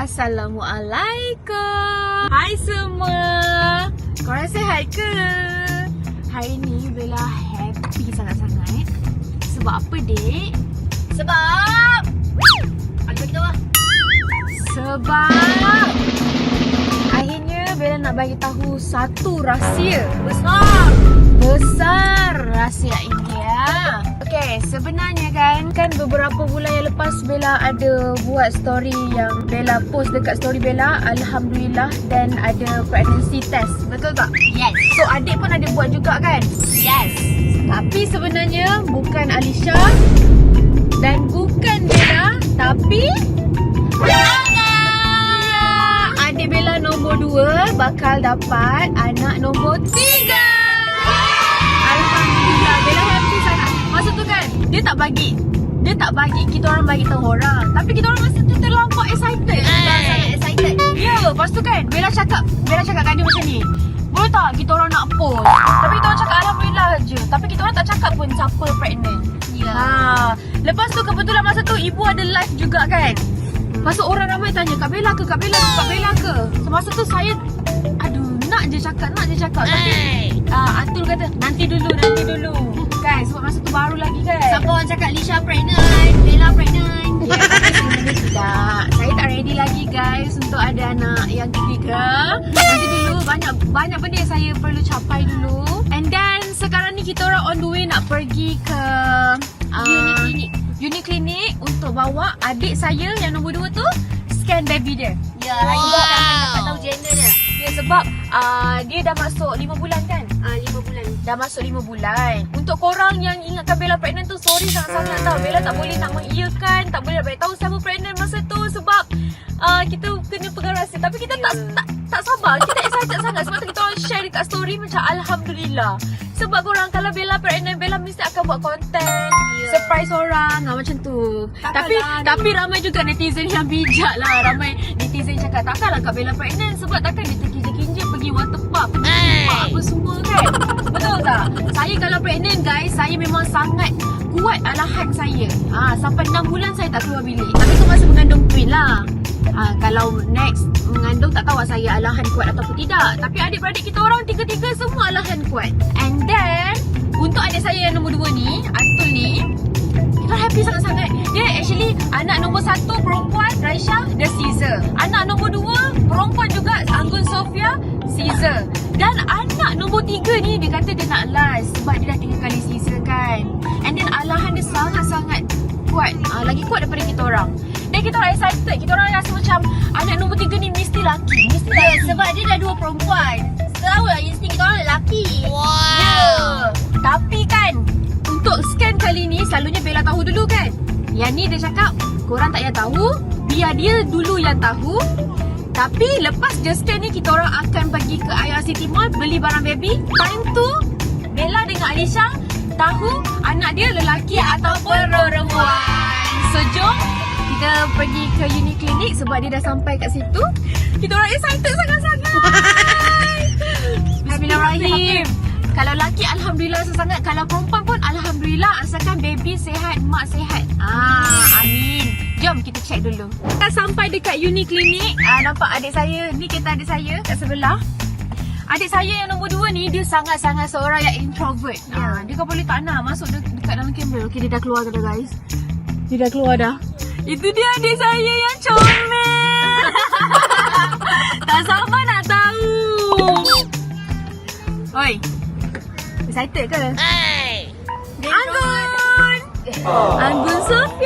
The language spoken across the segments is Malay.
Assalamualaikum. Hai semua. Korang sihat ke? Hari ni Bella happy sangat-sangat. Sebab apa, Dek? Sebab Ada kita lah Sebab akhirnya Bella nak bagi tahu satu rahsia Besar besar rahsia ini ya. Okay, sebenarnya kan kan beberapa bulan yang lepas Bella ada buat story yang Bella post dekat story Bella Alhamdulillah dan ada pregnancy test. Betul tak? Yes So adik pun ada buat juga kan? Yes Tapi sebenarnya bukan Alisha dan bukan Bella tapi Ana. Adik Bella nombor 2 bakal dapat anak nombor 3. Dia tak bagi dia tak bagi kita orang bagi tahu orang. Tapi kita orang masa tu terlampau excited. Sangat excited Ya, lepas tu kan Bella cakap Bella cakap kat dia macam ni Boleh tak kita orang nak post Tapi kita orang cakap Alhamdulillah je Tapi kita orang tak cakap pun siapa pregnant Ya Ha, lepas tu kebetulan masa tu ibu ada live juga kan. Tu orang ramai tanya Kak Bella ke, Kak Bella ke, Kak Bella ke. So, masa tu saya aduh nak je cakap, nak je cakap. Tapi Hey uh, Atul kata nanti dulu, nanti dulu. Kan sebab masa tu baru lagi kan. Siapa orang cakap Lisha pregnant Bella pregnant Ya, tapi sebenarnya tidak. Saya tak ready lagi guys untuk ada anak yang ketiga. Nanti dulu banyak banyak benda yang saya perlu capai dulu. And then sekarang ni kita orang on the way nak pergi ke uh, Uniklinik. Uniklinik untuk bawa adik saya yang nombor dua tu scan baby dia. Ya hari ni kita akan dapat tahu gender dia Ya sebab uh, dia dah masuk 5 bulan kan? Ah, lima bulan. Dah masuk 5 bulan. Untuk korang yang ingatkan Bella pregnant tu Sorry sangat-sangat tau. Bella tak boleh nak mengiyakan Tak boleh nak beritahu siapa pregnant masa tu Sebab uh, kita kena pegang rahsia. Tapi kita tak, Ya. tak tak sabar. Kita excited sangat Sebab tu kita orang share dekat story Macam Alhamdulillah. Sebab korang kalau Bella pregnant Bella mesti akan buat konten Ya. Surprise orang. Ah, Macam tu. Tapi Takkanlah tapi ramai juga netizen yang bijak lah. Ramai netizen cakap Takkanlah Kak Bella pregnant Sebab takkan dia terkinja-kinja Pergi water park Pergi Hey. apa semua kan Betul tak? Saya kalau pregnant guys Saya memang sangat kuat alahan saya. Ha, Sampai 6 bulan saya tak keluar bilik. Tapi tu masa mengandung twin lah. Ha, Kalau next mengandung tak tahu saya alahan kuat ataupun tidak. Tapi adik-beradik kita orang tiga-tiga semua alahan kuat. And then Untuk adik saya yang nombor 2 ni Atul ni kita happy sangat-sangat. Dia actually Anak nombor satu Perempuan Raisha Dia Caesar. Anak nombor dua Perempuan juga Anggun Sofia Caesar Dan anak nombor tiga ni Dia kata dia nak last Sebab dia dah tiga kali Caesar kan. And then alahan dia sangat-sangat Kuat uh, Lagi kuat daripada kita orang. Dan kita orang excited. Kita orang rasa macam Anak nombor tiga ni mesti laki Mesti Ya laki sebab dia dah dua perempuan. Tahu lah insting kita orang lelaki. Ya. Tapi kan Untuk scan kali ni Selalunya Bella tahu dulu kan. Yang ni dia cakap Korang tak payah tahu. Biar dia dulu yang tahu Tapi lepas scan ni Kita orang akan pergi ke IR City Mall Beli barang baby. Time tu Bella dengan Alisha Tahu Anak dia lelaki ataupun perempuan. So jom kita pergi ke Uniklinik sebab dia dah sampai kat situ. Kita orang excited sangat-sangat. Bismillahirrahmanirrahim. Kalau laki Alhamdulillah sangat Kalau perempuan pun Alhamdulillah. Asalkan baby sehat Mak sehat. Ah, Amin Jom kita check dulu. Kita sampai dekat Uniklinik ah, Nampak adik saya? Ni kita adik saya Kat sebelah. Adik saya yang nombor dua ni Dia sangat-sangat seorang yang introvert. Ah, Dia kan boleh tak nak Masuk de- dekat dalam kamera? Okay dia dah keluar dah guys. Dia dah keluar dah. Itu dia adik saya yang comel. Tak sabar nak tahu. Oi. Excited ke? Hey! Anggun! Anggun Sofia!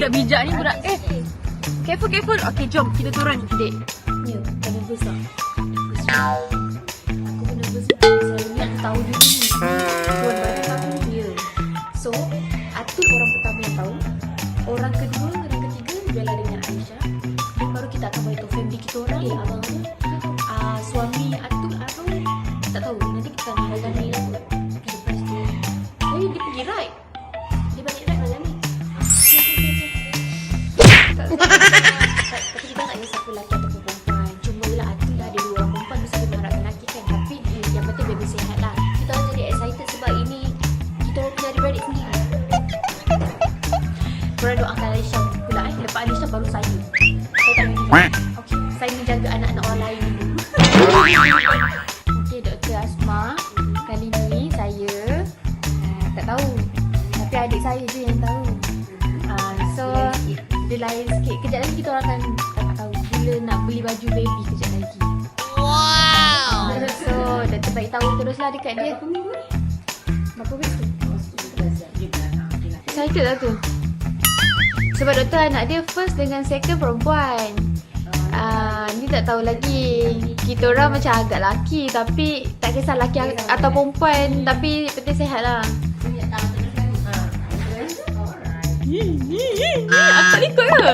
Budak bijak ni budak Eh! Careful, careful. Okay, jom. Kita turun, dek. Ya, nervous tak? Aku pun nervous Selalunya aku tahu dulu Korang doakan Alisha pula eh. Lepas Alisha baru saya. Saya tak boleh. Okay, saya menjaga anak-anak orang lain dulu. Okay, Dr. Asma. Kali ni saya uh, tak tahu. Tapi adik saya je yang tahu. Uh, so, dia lain sikit. Kejap lagi kita orang akan tak tahu. Bila nak beli baju baby kejap lagi. Wow. So, Dr. bagi tahu teruslah dekat dia. Berapa weeks tu? Excited lah tu. Sebab doktor anak dia first dengan second perempuan. Ah, ni tak tahu lagi. Kita orang macam agak laki tapi tak kisah laki atau perempuan tapi penting sihat lah. Aku tak ikut ke?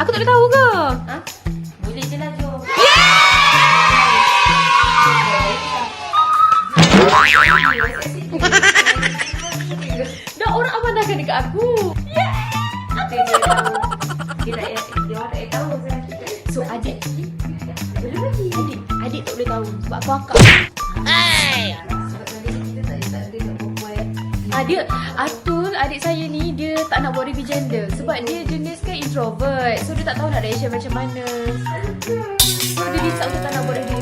Aku tak boleh tahu ke? Boleh je lah jom. Dah amanahkan dekat aku. Apa dia? Dia tak dia orang tak tahu. So adik Boleh bagi. adik adik tak boleh tahu sebab aku akak. Sebab tadi kita tak tak ada nak perempuan. Ah dia Atul adik saya ni dia tak nak buat review gender sebab dia jenis kan introvert. So dia tak tahu nak reaction macam mana. So dia decide untuk tak nak buat review,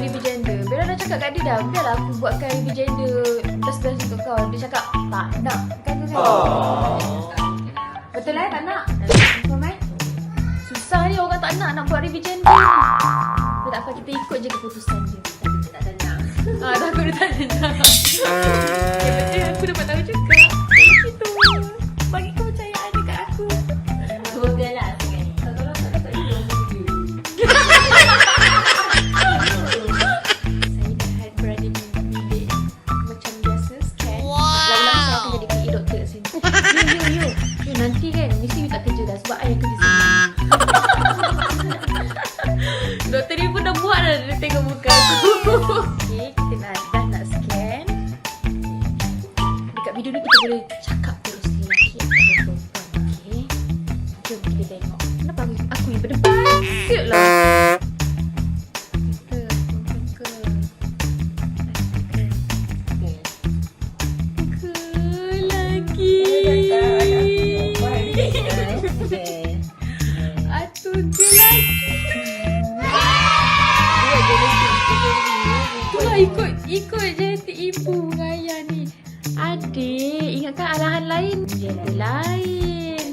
cakap kat dia dah, biarlah aku buatkan gender best-best untuk kau. Dia cakap tak nak. Kan tu kan? Betul lah tak nak. Eh? Susah ni orang tak nak nak buat gender. Dia tak apa kita ikut je keputusan dia. Tapi kita tak tenang. Ah, takut dia tak dengar. Ya boleh cakap terus lelaki atau perempuan. Okay. Jom kita tengok. Kenapa aku, aku yang berdebat? Siap lah. Lain. Gender lain.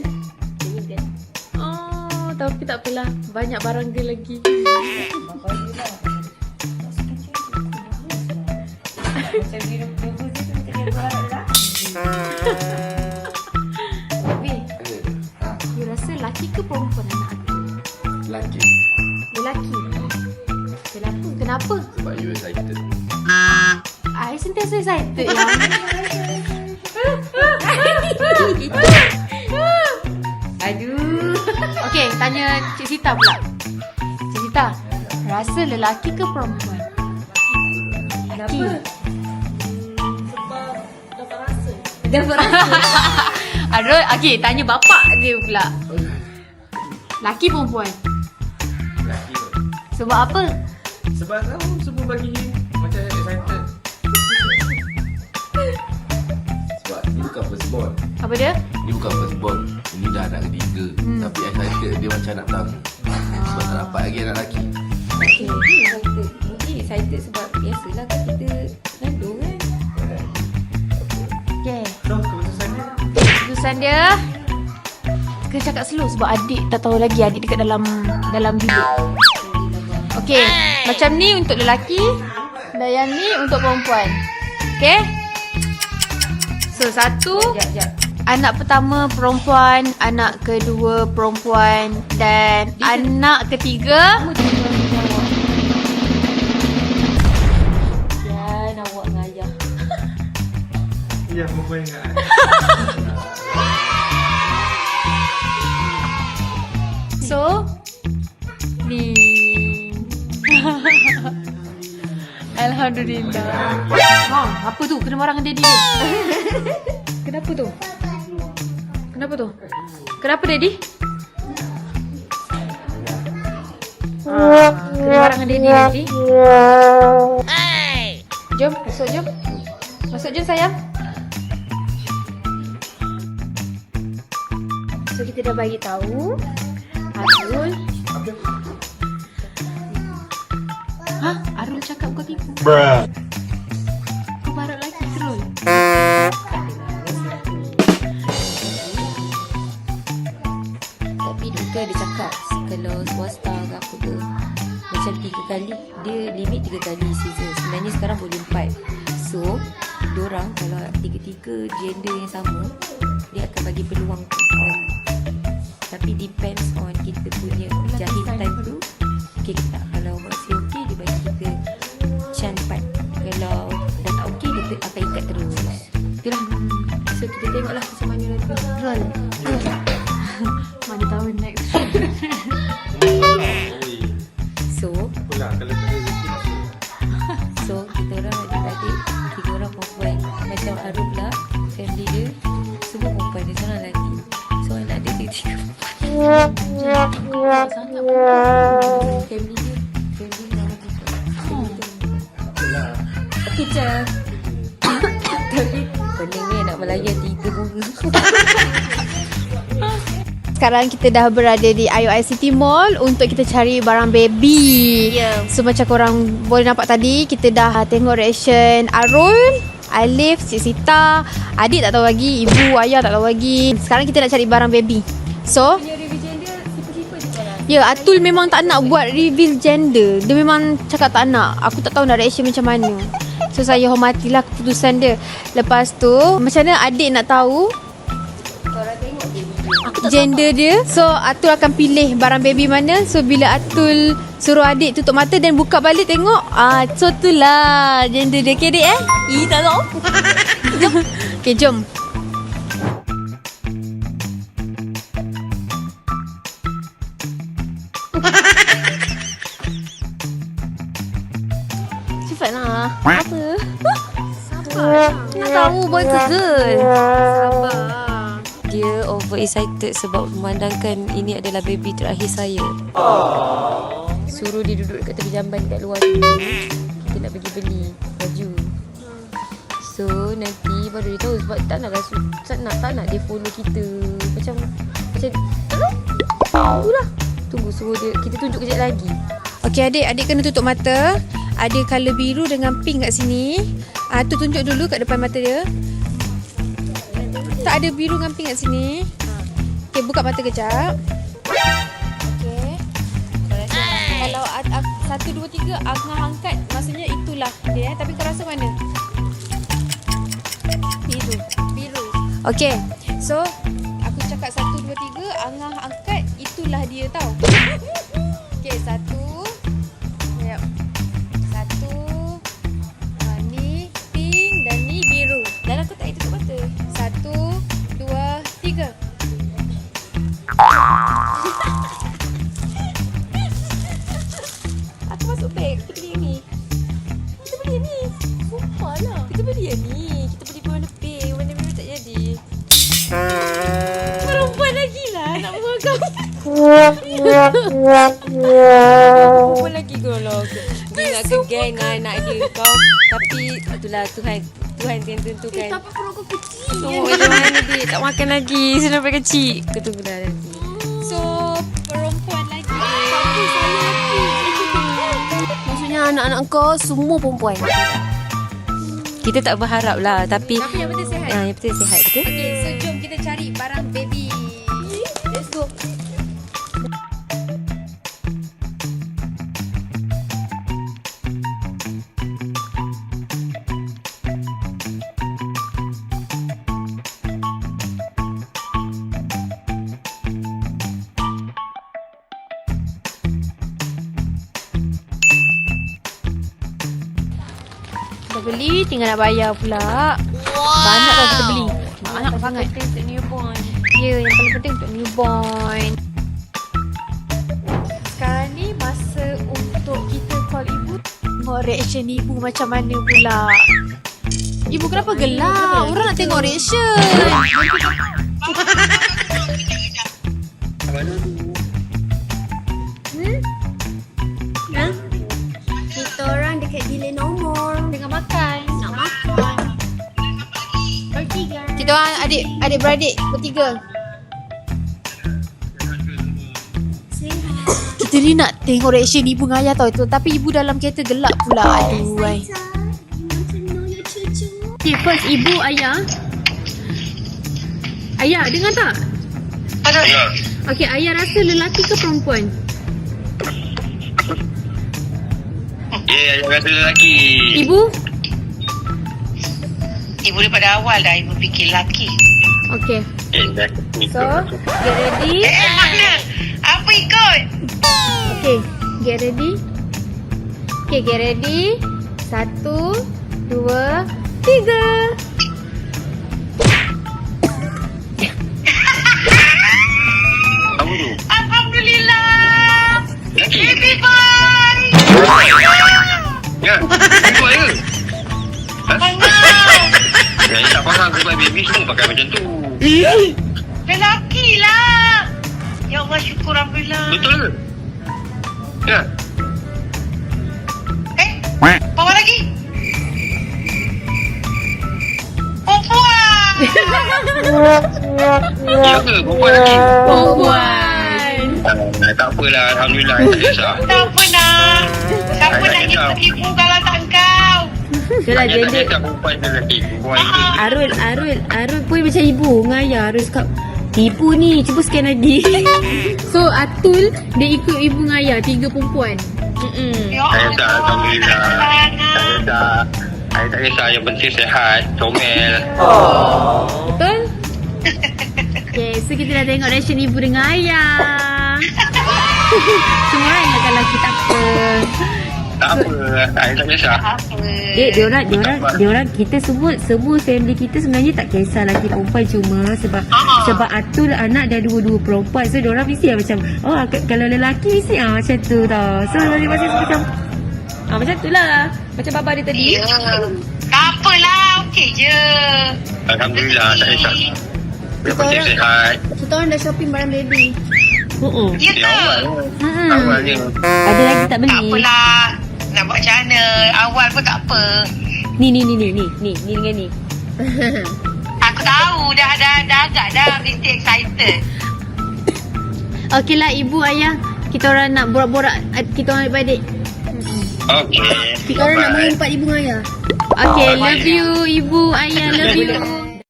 Oh, tapi tak apalah. Banyak barang dia lagi. Macam dia dua tu kita dia buat lah. Tapi, you rasa laki ke perempuan anak aku? lelaki Lelaki. Kenapa? Kenapa? sebab you excited. I sentiasa excited yang Aduh Okay, tanya Cik Sita pula Cik Sita Rasa lelaki ke perempuan? Lelaki Dia berasa. Aduh, okay, tanya bapak dia pula Laki perempuan? Lelaki. Sebab apa? Sebab tahu semua bagi Apa dia? Ni bukan first born. Ini dah anak ketiga. Hmm. Tapi excited dia macam anak pertama. Sebab tak dapat lagi anak lelaki. Okay, excited. Mungkin excited sebab biasalah kan kita ngandung kan. Okay So, keputusan dia. Keputusan dia Kena cakap slow sebab adik tak tahu lagi adik dekat dalam dalam bilik. Okey, macam ni untuk lelaki dan yang ni untuk perempuan. Okey? So satu Sekejap, sekejap. Anak pertama perempuan, anak kedua perempuan dan anak ketiga Dan awak dengan ayah. Ya, perempuan ingat. So ni Alhamdulillah. Ha, apa tu? Kena marah dengan daddy dia. Kenapa tu? Kenapa tu? Kenapa daddy? Kena marah dengan daddy daddy. Jom, masuk jom. Masuk jom sayang. So kita dah bagi tahu Arul Ha? Arul cakap kau tipu Kau Dia limit tiga kali season. Sebenarnya sekarang boleh empat So Diorang kalau tiga-tiga gender yang sama Dia akan bagi peluang um, Tapi depends on kita punya jahitan tu. Okay ke tak Kalau masih okay dia bagi kita Chance empat Kalau dah tak okay dia akan ikat terus. Itulah. So kita tengoklah macam mana nanti. Arul Sangat Family dia Tapi Pening ni nak melayan tiga bunga Sekarang kita dah berada di IOI City Mall untuk kita cari barang baby. Ya. So macam korang boleh nampak tadi, kita dah tengok reaction Arul, Alif, Cik Sita, adik tak tahu lagi, ibu, ayah tak tahu lagi. Sekarang kita nak cari barang baby. So, Ya, Atul memang tak nak buat reveal gender. Dia memang cakap tak nak. Aku tak tahu nak reaction macam mana. So, saya hormatilah keputusan dia. Lepas tu, macam mana adik nak tahu gender dia So Atul akan pilih barang baby mana So bila Atul suruh adik tutup mata Dan buka balik tengok ah, So tu lah gender dia Okay adik eh Ih tak tahu Okay jom tahu boy ke girl? Sabar Dia over excited sebab memandangkan ini adalah baby terakhir saya. Suruh dia duduk dekat tepi jamban kat luar tu. Kita nak pergi beli baju. So nanti baru dia tahu sebab tak nak rasa tak nak tak nak dia follow kita. Macam macam Tunggu lah. Tunggu suruh dia kita tunjuk kejap lagi. Okey adik, adik kena tutup mata. Ada colour biru dengan pink kat sini. Ah tu tunjuk dulu kat depan mata dia. Tak ada biru dengan pink kat sini. Okey, buka mata kejap. Okey. Kalau satu dua tiga Angah angkat maksudnya itulah dia eh. Tapi kau rasa mana? Biru. Biru. Okey. So aku cakap satu dua tiga Angah angkat itulah dia tau. Okey, satu. aku masuk beg. Kita beli yang ni. Kita beli yang ni. Sumpah lah. Kita beli yang ni. Kita beli warna pink. Warna biru tak jadi. Perempuan lagi lah nak buat kau. Apa lagi lah Dia nak ke gang dengan anak dia kau Tapi itulah Tuhan Tuhan yang tentukan Tapi perut kau kecil. Mana dia tak makan lagi Sudah sampai kecil Kau tunggu anak-anak kau semua perempuan. Kita tak berharap lah Tapi Tapi yang penting sihat. ah, Yang penting sihat betul Okay, so jom kita cari barang baby. Let's go. Dah beli, tinggal nak bayar pula. Banyak dah kita beli. Banyak sangat. Untuk newborn Ya, yang paling penting untuk newborn. Sekarang ni masa untuk kita call ibu. Tengok reaction ibu macam mana pula. Ibu kenapa gelap? Orang nak tengok reaction. Hmm? kita orang adik adik beradik bertiga. Kita ni nak tengok reaction ibu dengan ayah tau itu. Tapi ibu dalam kereta gelap pula. Aduh, ay. Okay, first ibu, ayah. Ayah, dengar tak? Ada. Okay, ayah rasa lelaki ke perempuan? Yeah, ayah rasa lelaki. Ibu? Ibu daripada awal dah ibu fikir lelaki. Okay. So, get ready. Eh, eh mana? Apa ikut? Okay, get ready. Okay, get ready. Satu, dua, tiga. Alhamdulillah. Lelaki. Baby sebab baby semua pakai macam tu. Lelaki lah. Ya Allah syukur Alhamdulillah. Betul ke? Ya. Eh, bawa lagi. Perempuan. Ya ke? Perempuan? Perempuan. Ah, tak apalah. Alhamdulillah. Tak kisah. Tak apa nak. Siapa nak kisah. ikut tak Hanya tak gender. kisah perempuan lelaki. Perempuan itu. Arul, Arul, Arul pun macam ibu dengan ayah. Arul cakap, tipu ni, cuba scan lagi. so, Atul, dia ikut ibu dengan ayah, tiga perempuan. Mm-mm. Ya Saya tak. Allah. Alhamdulillah. Saya tak. Saya tak kisah. Yang penting sehat. Comel. Betul? Okay, so kita dah tengok reaction ibu dengan ayah. Semua orang ingatkan lelaki tak apa. Tak apa. Saya tak kisah. Apa? Dia dia orang dia orang dia orang kita semua semua family kita sebenarnya tak kisah lelaki perempuan cuma sebab Ah. sebab Atul anak dah dua-dua perempuan so dia orang mesti lah macam oh ak- kalau lelaki mesti ah macam tu tau. So masing-masing macam ah macam tu lah. Macam baba dia tadi. Ya. Tak apalah. Okey je. Alhamdulillah. Tak kisah. Penting orang-. Kita orang dah shopping barang baby. Oh, Ya Ya, ke? awal. Hmm. Awalnya. Ada lagi tak Tak beli? apalah. Nak buat macam mana? Awal pun tak apa. Ni ni ni ni ni ni ni dengan ni. Aku tahu dah dah dah agak dah mesti excited. Okey lah ibu, ayah. Kita orang nak borak-borak. eh, Kita orang adik-adik. Okey. Kita orang nak mengumpat ibu ayah. Okay, love you ibu, ayah, love you.